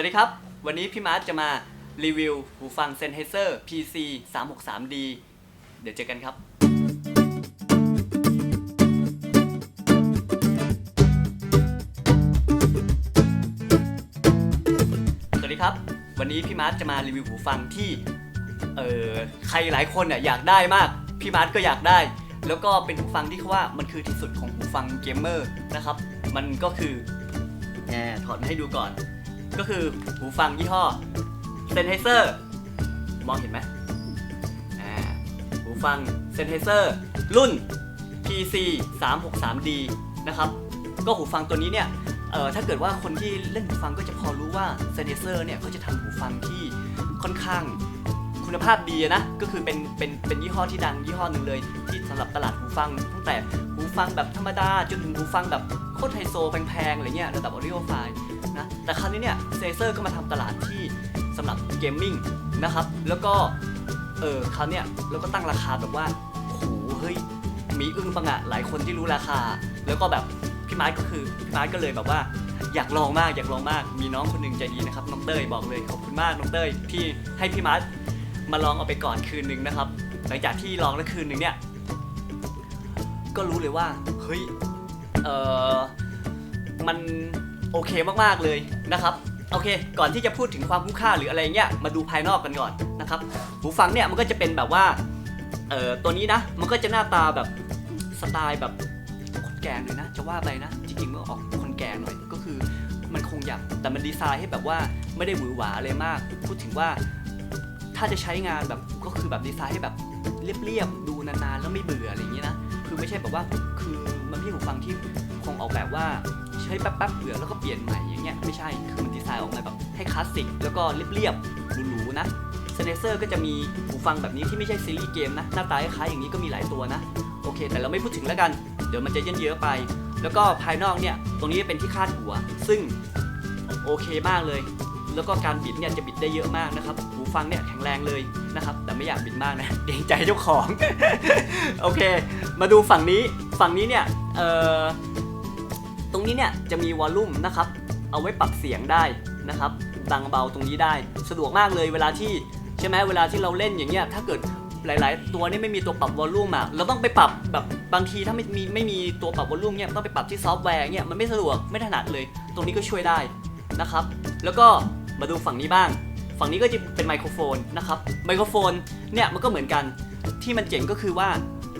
วัสดีครับ วันนี้พี่มาร์ทจะมารีวิวหูฟัง Sennheiser PC 363D เดี๋ยวเจอกันครับ สวัสดีครับ วันนี้พี่มาร์ทจะมารีวิวหูฟังที่เออใครหลายคนเนี่ยอยากได้มาก พี่มาร์ทก็อยากได้ แล้วก็เป็นหูฟังที่เขาว่ามันคือที่สุดของหูฟังเกมเมอร์นะครับ มันก็คือแหมถอดมาให้ดูก่อน ก็คือหูฟังยี่ห้อ Sennheiser มองเห็นไหมอ่าหูฟัง Sennheiser รุ่น PC 363D นะครับก็หูฟังตัวนี้เนี่ยเอ่อถ้าเกิดว่าคนที่เล่นหูฟังก็จะพอรู้ว่า Sennheiser เนี่ยเขาจะทำหูฟังที่ค่อนข้างคุณภาพดีนะ ก็คือเป็นเป็นเป็นยี่ห้อที่ดังยี่ห้อหนึ่งเลย ที่สำหรับตลาดหูฟังตั้งแต่หูฟังแบบธรรมดาจนถึงหูฟังแบบโคตรไฮโซแพงๆอะไรเงี้ยระดับ audio file นะ แต่คราวนี้เนี่ย Sennheiser ก็มาทำตลาดที่สำหรับเกมมิ่งนะครับ แล้วก็เออคราวเนี้ยแล้วก็ตั้งราคาแบบว่าโอ้โหเฮ้ยมีอึ้งปังอะหลายคนที่รู้ราคา แล้วก็แบบพี่ไม้ก็คือพี่ไม้ก็เลยแบบว่าอยากลองมากอยากลองมาก มีน้องคนหนึ่งใจดีนะครับน้องเต้ยบอกเลยขอบคุณมากน้องเต้ยที่ให้พี่ไม้มาลองเอาไปก่อนคืนหนึ่งนะครับ หลังจากที่ลองแล้วคืนหนึ่งเนี่ยก็รู้เลยว่าเฮ้ยเออมัน โอเคมากๆเลยนะครับโอเค ก่อนที่จะพูดถึงความคุ้มค่าหรืออะไรเงี้ย มาดูภายนอกกันก่อนนะครับหูฟังเนี่ยมันก็จะเป็นแบบว่า เอ่อ ตัวนี้นะ มันก็จะหน้าตาแบบสไตล์แบบคนแก่หน่อยนะ จะว่าไปนะ จริงๆมันออกคนแก่หน่อย ก็คือมันคงอยากแต่มันดีไซน์ให้แบบว่าไม่ได้หวือหวาเลยมาก พูดถึงว่าถ้าจะใช้งานแบบก็คือแบบดีไซน์ให้แบบเรียบๆ ดูนานๆ แล้วไม่เบื่ออะไรอย่างเงี้ยนะ คือไม่ใช่แบบว่าคือมันไม่ใช่หูฟังที่คงออกแบบว่า ใช้แป๊บๆเบื่อแล้วก็เปลี่ยนใหม่อย่างเงี้ยไม่ใช่คือมันดีไซน์ออกมาแบบให้คลาสสิกแล้วก็เรียบๆหรูๆนะเซนเซอร์ก็จะมีหูฟังแบบนี้ที่ไม่ใช่ซีรีส์เกมนะ หน้าตาคล้ายๆอย่างนี้ก็มีหลายตัวนะ โอเค แต่เราไม่พูดถึงแล้วกัน เดี๋ยวมันจะเยินเยอะไป แล้วก็ภายนอกเนี่ย ตรงนี้เป็นที่คาดหัว ซึ่งโอเคมากเลย แล้วก็การบิดเนี่ยจะบิดได้เยอะมากนะครับ หูฟังเนี่ยแข็งแรงเลยนะครับ แต่ไม่อยากบิดมากนะเกรงใจเจ้าของ โอเค มาดูฝั่งนี้ ฝั่งนี้เนี่ย เอ่อ ตรงนี้เนี่ยจะมีวอลลุ่มนะครับเอาไว้ปรับเสียงได้นะครับดังเบาตรงนี้ได้สะดวกมากเลยเวลาที่ใช่ไหมเวลาที่เราเล่นอย่างเงี้ยถ้าเกิดหลาย ๆ ตัวนี่ไม่มีตัวปรับวอลลุ่มอะเราต้องไปปรับแบบบางทีถ้าไม่มีไม่มีตัวปรับวอลลุ่มเนี่ยต้องไปปรับที่ซอฟต์แวร์เนี่ยมันไม่สะดวกไม่ถนัดเลย ตรงนี้ก็ช่วยได้นะครับ แล้วก็มาดูฝั่งนี้บ้าง ฝั่งนี้ก็จะเป็นไมโครโฟนนะครับไมโครโฟนเนี่ยมันก็เหมือนกันที่มันเจ๋งก็คือว่า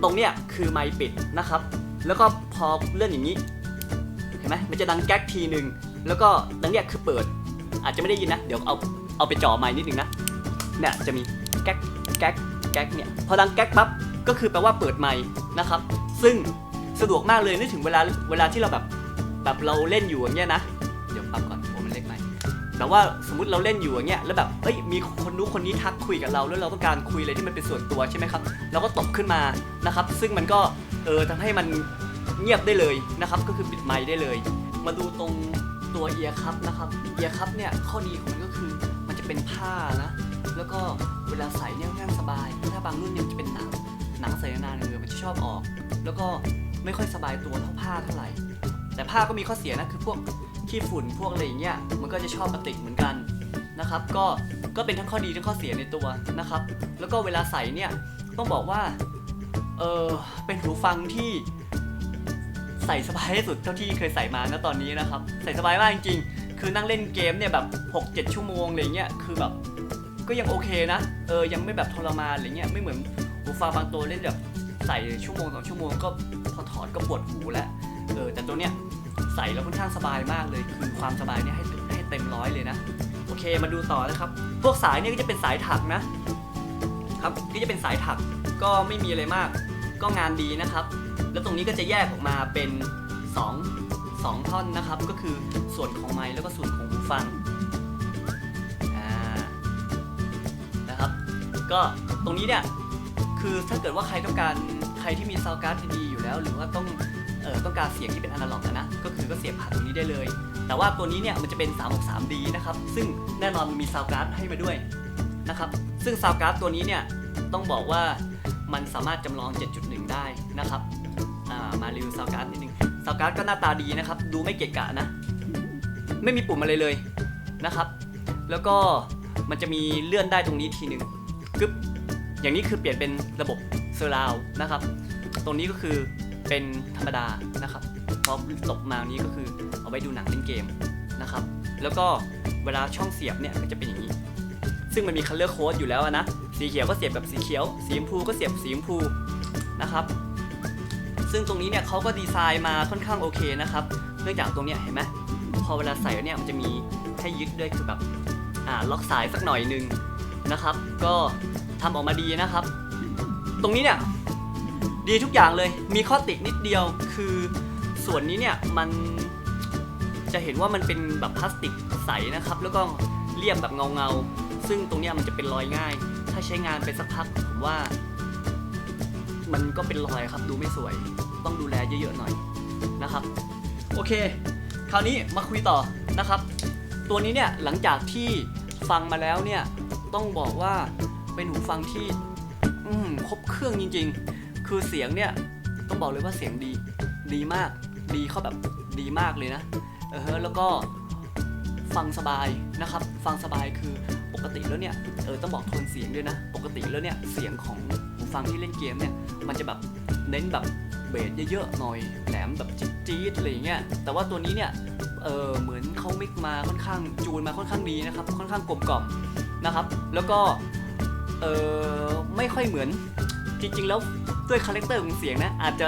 ตรงเนี้ยคือไมค์ปิดนะครับ แล้วก็พอเลื่อนอย่างนี้ ห็นไหมมันจะดังแก๊กทีหนึ่งแล้วก็ดังเนี้ยคือเปิด อาจจะไม่ได้ยินนะ เดี๋ยวเอาเอาไปจ่อไมค์นิดนึงนะเนี่ยจะมีแก๊กแก๊กแก๊กเนี่ยพอดังแก๊กปั๊บก็คือแปลว่าเปิดไมค์นะครับ ซึ่งสะดวกมากเลยนึกถึงเวลาเวลาที่เราแบบแบบเราเล่นอยู่อย่างเงี้ยนะเดี๋ยวปรับก่อนผมมันเล็กไปแบบว่าสมมติเราเล่นอยู่อย่างเงี้ยแล้วแบบเอ้ยมีคนนู้นคนนี้ทักคุยกับเรา แล้วเราต้องการคุยอะไรที่มันเป็นส่วนตัวใช่ไหมครับเราก็ตบขึ้นมานะครับ ซึ่งมันก็เออทำให้มัน เงียบได้เลยนะครับก็คือปิดไมค์ได้เลย มาดูตรงตัวเอียร์คัพนะครับเอียร์คัพเนี่ยข้อดีของมันก็คือมันจะเป็นผ้านะแล้วก็เวลาใส่เนี่ยนั่งสบายถ้าบางรุ่นเนี่ยมันจะเป็นหนังหนังใส่นานเออมันจะชอบออก แล้วก็ไม่ค่อยสบายตัวเท่าผ้าเท่าไหร่ แต่ผ้าก็มีข้อเสียนะคือพวกขี้ฝุ่นพวกอะไรอย่างเงี้ยมันก็จะชอบมาติดเหมือนกันนะครับ ก็ก็เป็นทั้งข้อดีทั้งข้อเสียในตัวนะครับ แล้วก็เวลาใส่เนี่ยต้องบอกว่าเออเป็นหูฟังที่ ใส่สบายที่สุดเท่าที่เคยใส่มาณตอนนี้นะครับ ใส่สบายมากจริงๆ คือนั่งเล่นเกมเนี่ยแบบ 6-7 ชั่วโมงอะไรเงี้ยคือแบบก็ยังโอเคนะเออยังไม่แบบทรมานอะไรเงี้ยไม่เหมือนหูฟังบางตัวเล่นแบบใส่ชั่วโมงสองชั่วโมงก็พอถอดก็ปวดหูแล้วเออแต่ตัวเนี้ยใส่แล้วค่อนข้างสบายมากเลย คือความสบายเนี่ยให้ให้เต็มร้อยเลยนะโอเคมาดูต่อนะครับ พวกสายเนี่ยก็จะเป็นสายถักนะครับก็จะเป็นสายถักก็ไม่มีอะไรมาก ก็งานดีนะครับ แล้วตรงนี้ก็จะแยกออกมาเป็น2 2ท่อนนะครับ ก็คือส่วนของไมค์แล้วก็ส่วนของหูฟังนะครับ ก็ตรงนี้เนี่ยคือถ้าเกิดว่าใครต้องการใครที่มีซาวการ์ดดีอยู่แล้ว หรือว่าต้องเออต้องการเสียงที่เป็นอนาล็อกอะนะก็คือก็เสียบผ่านตรงนี้ได้เลย แต่ว่าตัวนี้เนี่ยมันจะเป็น 363D นะครับ ซึ่งแน่นอนมันมีซาวการ์ดให้มาด้วยนะครับ ซึ่งซาวการ์ดตัวนี้เนี่ยต้องบอกว่ามันสามารถจำลอง 7.1 ได้นะครับ มารีวิวซาวการ์ดนิดนึงซาวการ์ดก็หน้าตาดีนะครับ ดูไม่เกะกะนะ ไม่มีปุ่มอะไรเลยนะครับ แล้วก็มันจะมีเลื่อนได้ตรงนี้ทีหนึ่งกึ๊บอย่างนี้คือเปลี่ยนเป็นระบบเซอร์ราวนะครับ ตรงนี้ก็คือเป็นธรรมดานะครับพอตกมานี้ก็คือเอาไว้ดูหนังเล่นเกมนะครับ แล้วก็เวลาช่องเสียบเนี่ยก็จะเป็นอย่างนี้ ซึ่งมันมี color code อยู่แล้วนะ สีเขียวก็เสียบกับสีเขียว สีชมพูก็เสียบสีชมพูนะครับ ซึ่งตรงนี้เนี่ยเขาก็ดีไซน์มาค่อนข้างโอเคนะครับ เนื่องจากตรงเนี้ยเห็นไหมพอเวลาใส่แล้วเนี่ยมันจะมีให้ยึดด้วยคือแบบอ่าล็อกสายสักหน่อยหนึงนะครับ ก็ทำออกมาดีนะครับ ตรงนี้เนี่ยดีทุกอย่างเลย มีข้อตินิดเดียวคือส่วนนี้เนี่ยมันจะเห็นว่ามันเป็นแบบพลาสติกใสนะครับ แล้วก็เรียบแบบเงาเงาซึ่งตรงนี้มันจะเป็นรอยง่าย ถ้าใช้งานไปสักพักผมว่า มันก็เป็นรอยครับดูไม่สวย ต้องดูแลเยอะๆหน่อยนะครับ โอเค คราวนี้มาคุยต่อนะครับ ตัวนี้เนี่ยหลังจากที่ฟังมาแล้วเนี่ยต้องบอกว่าเป็นหูฟังที่อืมครบเครื่องจริง ๆ คือเสียงเนี่ยต้องบอกเลยว่าเสียงดีดีมากดีเข้าแบบดีมากเลยนะเออแล้วก็ฟังสบายนะครับ ฟังสบายคือปกติแล้วเนี่ยเออต้องบอกโทนเสียงด้วยนะ ปกติแล้วเนี่ยเสียงของ ฟังที่เล่นเกมเนี่ย มันจะแบบเน้นแบบเบสเยอะๆหน่อยแหลมแบบจี๊ดๆอะไรอย่างเงี้ย แต่ว่าตัวนี้เนี่ย เออเหมือนเขามิกมาค่อนข้างจูนมาค่อนข้างดีนะครับ ค่อนข้างกลมกล่อมนะครับ แล้วก็ เออไม่ค่อยเหมือนจริงๆแล้วด้วยคาแรคเตอร์ของเสียงนะอาจจะ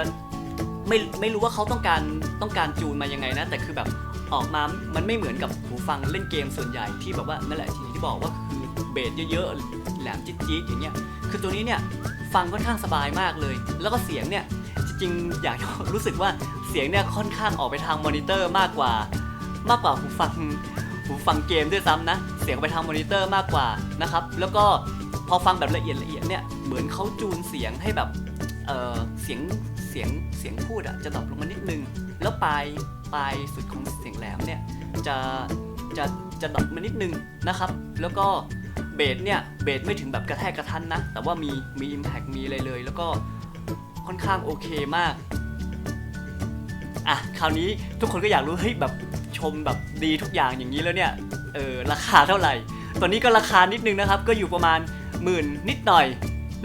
ไม่ไม่รู้ว่าเขาต้องการต้องการจูนมายังไงนะ แต่คือแบบออกมามันไม่เหมือนกับหูฟังเล่นเกมส่วนใหญ่ที่แบบว่านั่นแหละที่ที่บอกว่าคือเบสเยอะๆแหลมจี๊ดๆอย่างเงี้ยคือตัวนี้เนี่ย ฟังค่อนข้างสบายมากเลย แล้วก็เสียงเนี่ยจริงๆอยากรู้สึกว่าเสียงเนี่ยค่อนข้างออกไปทางมอนิเตอร์มากกว่า มากกว่าหูฟังหูฟังเกมด้วยซ้ำนะ เสียงไปทางมอนิเตอร์มากกว่านะครับแล้วก็พอฟังแบบละเอียดละเอียดเนี่ยเหมือนเขาจูนเสียงให้แบบเออเสียงเสียงเสียงพูดอะจะดรอปลงมานิดนึง แล้วปลายปลายสุดของเสียงแหลมเนี่ยจะจะจะดรอปมานิดนึงนะครับ แล้วก็ เบสเนี่ยเบสไม่ถึงแบบกระแทกกระทันนะ แต่ว่ามีมีอิมแพคมีอะไรเลย แล้วก็ค่อนข้างโอเคมากอะคราวนี้ทุกคนก็อยากรู้เฮ้ยแบบชมแบบดีทุกอย่างอย่างนี้แล้วเนี่ยเออราคาเท่าไหร่ตอนนี้ก็ราคานิดนึงนะครับ ก็อยู่ประมาณหมื่นนิดหน่อย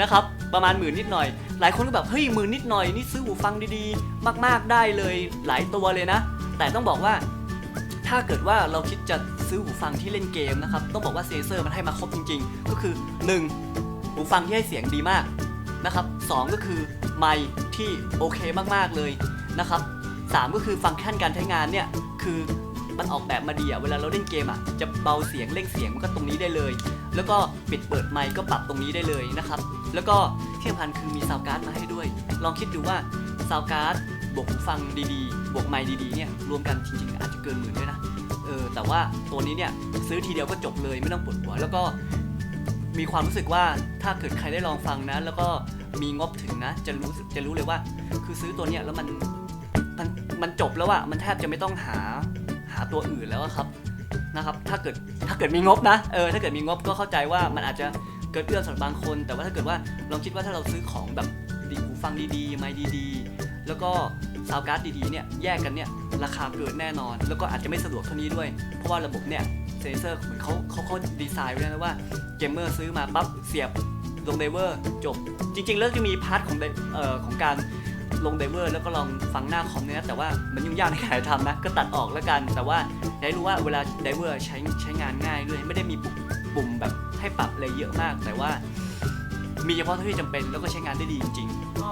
นะครับ ประมาณหมื่นนิดหน่อย หลายคนก็แบบเฮ้ยหมื่นนิดหน่อยนี่ซื้อหูฟังดีๆ มากๆได้เลยหลายตัวเลยนะ แต่ต้องบอกว่าถ้าเกิดว่าเราคิดจะ ซื้อหูฟังที่เล่นเกมนะครับ ต้องบอกว่าเซเซอร์มันให้มาครบจริง ๆ ก็คือ 1. หูฟังที่ให้เสียงดีมากนะครับสองก็คือไมค์ที่โอเคมากๆเลยนะครับสามก็คือฟังก์ชันการใช้งานเนี่ยคือมันออกแบบมาดีอะเวลาเราเล่นเกมอะจะเบาเสียงเร่งเสียงมันก็ตรงนี้ได้เลย แล้วก็ปิดเปิดไมค์ก็ปรับตรงนี้ได้เลยนะครับ แล้วก็ที่สำคัญคือมีซาวการ์ดมาให้ด้วย ลองคิดดูว่าซาวการ์ดบวกหูฟังดีๆ บวกไมค์ดีๆเนี่ยรวมกันจริงๆอาจจะเกินหมื่นด้วยนะ เออแต่ว่าตัวนี้เนี่ยซื้อทีเดียวก็จบเลยไม่ต้องปวดหัว แล้วก็มีความรู้สึกว่าถ้าเกิดใครได้ลองฟังนะ แล้วก็มีงบถึงนะ จะรู้จะรู้เลยว่า คือซื้อตัวเนี้ยแล้วมันมันมันจบแล้วอะมันแทบจะไม่ต้องหาหาตัวอื่นแล้วครับนะครับ ถ้าเกิดถ้าเกิดมีงบนะเออถ้าเกิดมีงบก็เข้าใจว่ามันอาจจะเกิดเอื้อมสำหรับบางคน แต่ว่าถ้าเกิดว่าลองคิดว่าถ้าเราซื้อของแบบดีหูฟังดีๆไมค์ดีๆ แล้วก็ ซาวการ์ดดีๆเนี่ยแยกกันเนี่ยราคาเกินแน่นอน แล้วก็อาจจะไม่สะดวกเท่านี้ด้วย เพราะว่าระบบเนี่ยเซนเซอร์เหมือนเขาเขาเขาดีไซน์ไว้แล้วนะว่าเกมเมอร์ซื้อมาปั๊บเสียบลงไดเวอร์จบ จริง ๆ แล้วจะมีพาร์ทของเอ่อของการลงไดเวอร์แล้วก็ลองฟังหน้าคอมเนี่ยแต่ว่ามันยุ่งยากในการทำนะ ก็ตัดออกแล้วกัน แต่ว่าอยากให้รู้ว่าเวลาไดเวอร์ใช้ใช้งานง่ายด้วยไม่ได้มีปุ่มปุ่มแบบให้ปรับอะไรเยอะมาก แต่ว่า มีเฉพาะเท่าที่จำเป็นแล้วก็ใช้งานได้ดีจริงๆก็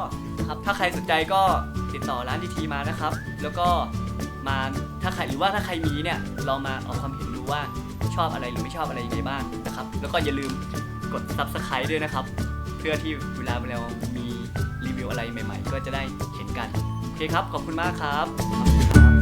ครับถ้าใครสนใจก็ติดต่อร้านดีทีมานะครับ แล้วก็มาถ้าใครหรือว่าถ้าใครมีเนี่ยลองมาออกความเห็นดูว่าชอบอะไรหรือไม่ชอบอะไรยังไงบ้างนะครับแล้วก็อย่าลืมกด subscribe ด้วยนะครับ เพื่อที่เวลาเรามีรีวิวอะไรใหม่ ๆ ก็จะได้เห็นกัน โอเคครับ ขอบคุณมากครับ